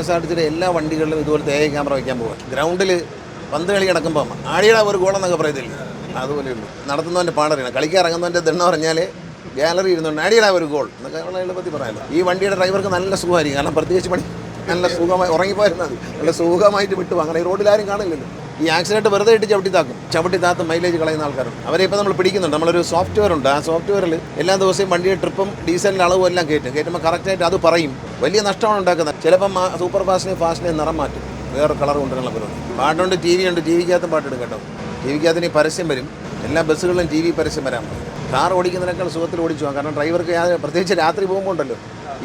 S R T സിയുടെ എല്ലാ വണ്ടികളിലും ഇതുപോലത്തെ എ ക്യാമറ വയ്ക്കാൻ പോകാം ഗ്രൗണ്ടിൽ പന്ത് കളി കിടക്കുമ്പം ആടിയുടെ ഒരു ഗോളെന്നൊക്കെ പറയത്തില്ല? അതുപോലെ ഉള്ളൂ. നടത്തുന്നവന്റെ പാടറിയണം. കളിക്കാൻ ഇറങ്ങുന്നവന്റെ പറഞ്ഞാൽ ഗാലറി ഇരുന്നുണ്ട് ആടിയുടെ ഒരു ഗോൾ. എന്നൊക്കെ ഉള്ള എളുപ്പത്തിൽ പറയാമല്ലോ ഈ വണ്ടിയുടെ ഡ്രൈവർക്ക് നല്ല സുഖമായിരിക്കും. കാരണം പ്രത്യേകിച്ച് പണി നല്ല സുഖമായി ഉറങ്ങിപ്പോയിരുന്നത് നല്ല സുഖമായിട്ട് വിട്ടു. അങ്ങനെ ഈ റോഡിൽ ആരും കാണില്ലല്ലോ. ഈ ആക്സിഡന്റ് വെറുതെ ഇട്ട് ചവിട്ടി താക്കും. ചവിട്ടി താത്ത് മൈലേജ് കളയുന്ന ആൾക്കാരുണ്ട് അവരെ ഇപ്പോൾ നമ്മൾ പിടിക്കുന്നുണ്ട്. നമ്മളൊരു സോഫ്റ്റ്വെയർ ഉണ്ട്. ആ സോഫ്റ്റ്വെയറിൽ എല്ലാ ദിവസവും വണ്ടിയുടെ ട്രിപ്പും ഡീസലിന്റെ അളവും എല്ലാം കയറ്റും കയറ്റുമ്പോൾ കറക്റ്റായിട്ട് അത് പറയും. വലിയ നഷ്ടമാണ് ഉണ്ടാക്കുന്നത്. ചിലപ്പം സൂപ്പർ ഫാസ്റ്റിനെയും ഫാസ്റ്റിനെയും നിറം മാറ്റും. വേറെ കളർ കൊണ്ടുള്ള പരിപാടി. പാട്ടുണ്ട് ടി വി ഉണ്ട്. ടി വിക്കകത്തും പാട്ടിടും കേട്ടോ. ടി വിക്കകത്തിന് പരസ്യം വരും. എല്ലാ ബസ്സുകളിലും ടി വി പരസ്യം വരാൻ കാർ ഓടിക്കുന്നതിനേക്കാൾ സുഖത്തിൽ ഓടിച്ചു കാരണം ഡ്രൈവർക്ക് പ്രത്യേകിച്ച് രാത്രി പോകുമ്പോൾ ഉണ്ടല്ലോ.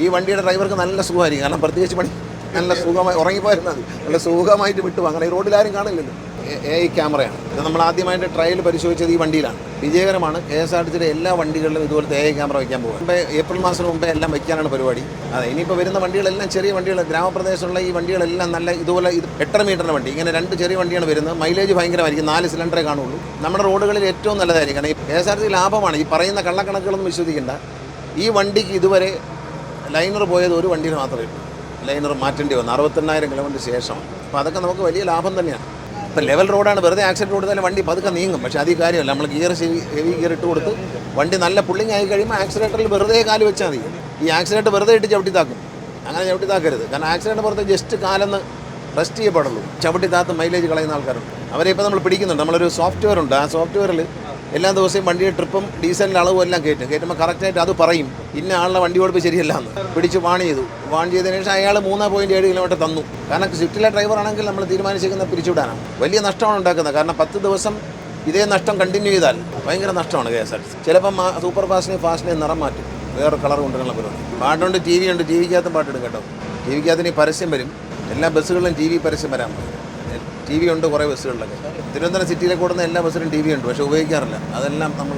ഈ വണ്ടിയുടെ ഡ്രൈവർക്ക് നല്ല സുഖമായിരിക്കും. കാരണം പ്രത്യേകിച്ച് പണി നല്ല സുഖമായി ഉറങ്ങിപ്പോയിരുന്നാൽ മതി. നല്ല സുഖമായിട്ട് വിട്ടു. അങ്ങനെ ഈ റോഡിൽ ആരും കാണില്ലല്ലോ. എ ഐ ക്യാമറയാണ്. ഇത് നമ്മൾ ആദ്യമായിട്ട് ട്രയൽ പരിശോധിച്ചത് ഈ വണ്ടിയിലാണ്. വിജയകരമാണ്. കെ എസ് ആർ ടി സിയുടെ എല്ലാ വണ്ടികളിലും ഇതുപോലത്തെ എ ഐ ക്യാമറ വയ്ക്കാൻ പോകും. മുമ്പേ ഏപ്രിൽ മാസം മുമ്പേ എല്ലാം വയ്ക്കാനാണ് പരിപാടി. അതെ ഇനിയിപ്പോൾ വരുന്ന വണ്ടികളെല്ലാം ചെറിയ വണ്ടികൾ ഗ്രാമപ്രദേശത്തുള്ള ഈ വണ്ടികളെല്ലാം നല്ല ഇതുപോലെ ഇത് എട്ടര മീറ്ററിന്റെ വണ്ടി. ഇങ്ങനെ രണ്ട് ചെറിയ വണ്ടിയാണ് വരുന്നത്. മൈലേജ് ഭയങ്കരമായിരിക്കും. നാല് സിലിണ്ടറേ കാണുള്ളൂ. നമ്മുടെ റോഡുകളിൽ ഏറ്റവും നല്ലതായിരിക്കും. കാരണം ഈ K S R T C ലാഭമാണ്. ഈ പറയുന്ന കള്ളക്കണക്കുകളൊന്നും വിശ്വസിക്കേണ്ട. ഈ വണ്ടിക്ക് ഇതുവരെ ലൈനർ പോയത് ഒരു വണ്ടിയിൽ മാത്രമേ ഉള്ളൂ. ലൈനർ മാറ്റേണ്ടി വന്നു. അറുപത്തെണ്ണായിരം കിലോമീറ്റർ ശേഷം. അപ്പോൾ അതൊക്കെ നമുക്ക് വലിയ ലാഭം തന്നെയാണ്. ഇപ്പം ലെവൽ റോഡാണ് വെറുതെ ആക്സിഡന്റ് കൊടുത്താലും വണ്ടി പതുക്കെ നീങ്ങും. പക്ഷേ അത് കാര്യമല്ല. നമ്മൾ ഗിയർ ഹെവി ഗിയർ ഇട്ട് കൊടുത്ത് വണ്ടി നല്ല പുള്ളിങ് ആയി കഴിയുമ്പോൾ ആക്സിലേറ്ററിൽ വെറുതെ കാൽ വെച്ചാൽ മതി. ഈ ആക്സിഡന്റ് വെറുതെ ഇട്ട് ചവിട്ടി താക്കും. അങ്ങനെ ചവിട്ടി താക്കരുത്. കാരണം ആക്സിഡന്റ് പുറത്ത് ജസ്റ്റ് കാലെന്ന് റെസ്റ്റ് ചെയ്യപ്പെടുള്ളൂ. ചവിട്ടി താത്ത് മൈലേജ് കളയുന്ന ആൾക്കാരുണ്ട്. അവരെ ഇപ്പോൾ നമ്മൾ പിടിക്കുന്നുണ്ട്. നമ്മളൊരു സോഫ്റ്റ്വെയർ ഉണ്ട്. ആ സോഫ്റ്റ്വെയറിൽ എല്ലാ ദിവസവും വണ്ടിയുടെ ട്രിപ്പും ഡീസലിന്റെ അളവും എല്ലാം കയറ്റും. കയറ്റുമ്പോൾ കറക്റ്റായിട്ട് അത് പറയും. ഇന്ന ആളുടെ വണ്ടി ഓടിപ്പ് ശരിയല്ല എന്ന്. പിടിച്ച് വാൺ ചെയ്തു. വാൺ ചെയ്തതിന് ശേഷം അയാൾ മൂന്ന് പോയിന്റ് ഏഴ് കിലോമീറ്റർ തന്നു. കാരണം സ്വിഫ്റ്റിലെ ഡ്രൈവർ ആണെങ്കിൽ നമ്മൾ തീരുമാനിച്ചിരിക്കുന്ന പിരിച്ചുവിടാനാണ്. വലിയ നഷ്ടമാണ് ഉണ്ടാക്കുന്നത്. കാരണം പത്ത് ദിവസം ഇതേ നഷ്ടം കണ്ടിന്യൂ ചെയ്താൽ ഭയങ്കര നഷ്ടമാണ് K S R T C ചിലപ്പം സൂപ്പർ ഫാസ്റ്റിനെ ഫാസ്റ്റിനെ നിറം മാറ്റും. വേറെ കളർ കൊണ്ടുള്ള പരിപാടി. പാട്ടുണ്ട് ടി വി ഉണ്ട്. ടി വിക്കകത്തും പാട്ടിടും കേട്ടോ. ടി വിക്കകത്തിന് പരസ്യം വരും. എല്ലാ ബസ്സുകളിലും ടി വി പരസ്യം വരാൻ ടി വി ഉണ്ട് കുറേ ബസ്സുകളിലൊക്കെ. തിരുവനന്തപുരം സിറ്റിയിലേക്ക് ഓടുന്ന എല്ലാ ബസ്സിലും ടി വി ഉണ്ട് പക്ഷേ ഉപയോഗിക്കാറില്ല. അതെല്ലാം നമ്മൾ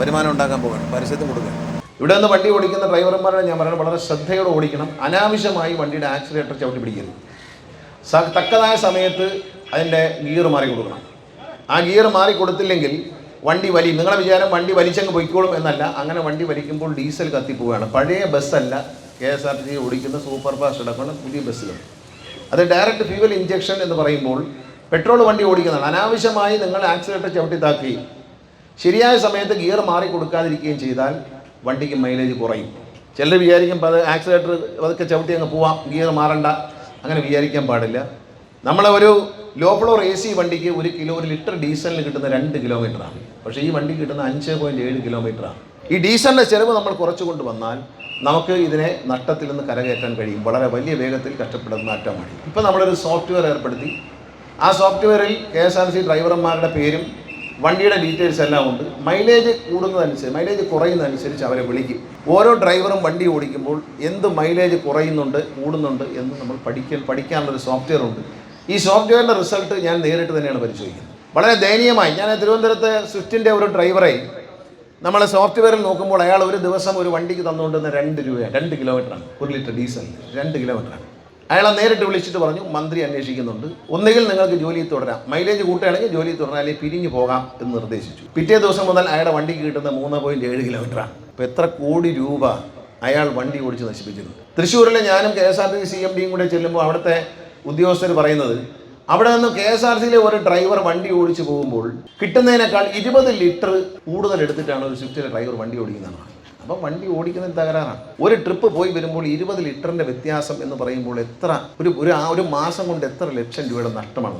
വരുമാനം ഉണ്ടാക്കാൻ പോകണം പരസ്യത്തിന് കൊടുക്കുക ഇവിടെ നിന്ന് വണ്ടി ഓടിക്കുന്ന ഡ്രൈവർമാരുടെ ഞാൻ പറയുന്നത് വളരെ ശ്രദ്ധയോടെ ഓടിക്കണം. അനാവശ്യമായി വണ്ടിയുടെ ആക്സിലേറ്റർ ചവിട്ടി പിടിക്കരുത്. തക്കതായ സമയത്ത് അതിന്റെ ഗിയർ മാറി കൊടുക്കണം. ആ ഗിയർ മാറി കൊടുത്തില്ലെങ്കിൽ വണ്ടി വലി നിങ്ങളുടെ വിചാരം വണ്ടി വലിച്ചങ്ങ് പൊയ്ക്കോളും എന്നല്ല. അങ്ങനെ വണ്ടി വലിക്കുമ്പോൾ ഡീസൽ കത്തിപ്പോവുകയാണ്. പഴയ ബസ്സല്ല K S R T C ഓടിക്കുന്ന സൂപ്പർ ഫാസ്റ്റ് അടക്കമുള്ള പുതിയ ബസ്സുകൾ. അത് ഡയറക്റ്റ് ഫ്യൂവൽ ഇഞ്ചക്ഷൻ എന്ന് പറയുമ്പോൾ പെട്രോൾ വണ്ടി ഓടിക്കുന്നതാണ്. അനാവശ്യമായി നിങ്ങൾ ആക്സിലേറ്റർ ചവിട്ടിത്താക്കി. ശരിയായ സമയത്ത് ഗിയർ മാറി കൊടുക്കാതിരിക്കുകയും ചെയ്താൽ വണ്ടിക്ക് മൈലേജ് കുറയും. ചിലർ വിചാരിക്കും അത് ആക്സിലേറ്റർ അതൊക്കെ ചവിട്ടി അങ്ങ് പോവാം ഗിയർ മാറണ്ട. അങ്ങനെ വിചാരിക്കാൻ പാടില്ല. നമ്മളെ ഒരു ലോ ഫ്ലോർ എ സി വണ്ടിക്ക് ഒരു കിലോ ഒരു ലിറ്റർ ഡീസലിന് കിട്ടുന്ന രണ്ട് കിലോമീറ്ററാണ് പക്ഷേ ഈ വണ്ടി കിട്ടുന്ന അഞ്ച് പോയിന്റ് ഏഴ് കിലോമീറ്ററാണ് ഈ ഡീസലിന്റെ ചിലവ് നമ്മൾ കുറച്ചു കൊണ്ടുവന്നാൽ നമുക്ക് ഇതിനെ നട്ടത്തിൽ നിന്ന് കരകയറ്റാൻ കഴിയും. വളരെ വലിയ വേഗത്തിൽ കഷ്ടപ്പെടുന്ന മാറ്റാൻ മതി ഇപ്പോൾ നമ്മളൊരു സോഫ്റ്റ്വെയർ ഏർപ്പെടുത്തി. ആ സോഫ്റ്റ്വെയറിൽ കെ എസ് ആർ സി ഡ്രൈവർമാരുടെ പേരും വണ്ടിയുടെ ഡീറ്റെയിൽസ് എല്ലാം ഉണ്ട്. മൈലേജ് കൂടുന്നതനുസരിച്ച് മൈലേജ് കുറയുന്നതനുസരിച്ച് അവരെ വിളിക്കും. ഓരോ ഡ്രൈവറും വണ്ടി ഓടിക്കുമ്പോൾ എന്ത് മൈലേജ് കുറയുന്നുണ്ട് കൂടുന്നുണ്ട് എന്ന് നമ്മൾ പഠിക്കാൻ പഠിക്കാനുള്ളൊരു സോഫ്റ്റ്വെയർ ഉണ്ട്. ഈ സോഫ്റ്റ്വെയറിന്റെ റിസൾട്ട് ഞാൻ നേരിട്ട് തന്നെയാണ് പരിശോധിക്കുന്നത്. വളരെ ദയനീയമായി. ഞാൻ തിരുവനന്തപുരത്ത് സ്വിഫ്റ്റിന്റെ ഒരു ഡ്രൈവറെ നമ്മൾ സോഫ്റ്റ്വെയറിൽ നോക്കുമ്പോൾ അയാൾ ഒരു ദിവസം ഒരു വണ്ടിക്ക് തന്നുകൊണ്ടിരുന്ന രണ്ട് രൂപയാണ് രണ്ട് കിലോമീറ്ററാണ് ഒരു ലിറ്റർ ഡീസൽ രണ്ട് കിലോമീറ്ററാണ് അയാളെ നേരിട്ട് വിളിച്ചിട്ട് പറഞ്ഞു മന്ത്രി അന്വേഷിക്കുന്നുണ്ട്. ഒന്നുകിൽ നിങ്ങൾക്ക് ജോലി തുടരാം. മൈലേജ് കൂട്ടുകയാണെങ്കിൽ ജോലി തുടരാം അല്ലെങ്കിൽ പിരിഞ്ഞു പോകാം എന്ന് നിർദ്ദേശിച്ചു. പിറ്റേ ദിവസം മുതൽ അയാളുടെ വണ്ടിക്ക് കിട്ടുന്ന മൂന്ന് പോയിന്റ് ഏഴ് കിലോമീറ്ററാണ് അപ്പോൾ എത്ര കോടി രൂപ അയാൾ വണ്ടി ഓടിച്ച് നശിപ്പിച്ചിരുന്നു തൃശ്ശൂരിലെ ഞാനും K S R T C M ഡിയും കൂടെ ചെല്ലുമ്പോൾ അവിടുത്തെ ഉദ്യോഗസ്ഥർ പറയുന്നത് അവിടെ നിന്ന് കെ എസ് ആർ സിയിലെ ഒരു ഡ്രൈവർ വണ്ടി ഓടിച്ചു പോകുമ്പോൾ കിട്ടുന്നതിനേക്കാൾ ഇരുപത് ലിറ്റർ കൂടുതൽ എടുത്തിട്ടാണ് ഒരു സ്വിഫ്റ്റിലെ ഡ്രൈവർ വണ്ടി ഓടിക്കുന്നതാണ് അപ്പം വണ്ടി ഓടിക്കുന്നതിൽ തകരാറാണ് ഒരു ട്രിപ്പ് പോയി വരുമ്പോൾ ഇരുപത് ലിറ്ററിന്റെ വ്യത്യാസം എന്ന് പറയുമ്പോൾ എത്ര ഒരു ഒരു ആ ഒരു മാസം കൊണ്ട് എത്ര ലക്ഷം രൂപയുടെ നഷ്ടമാണ്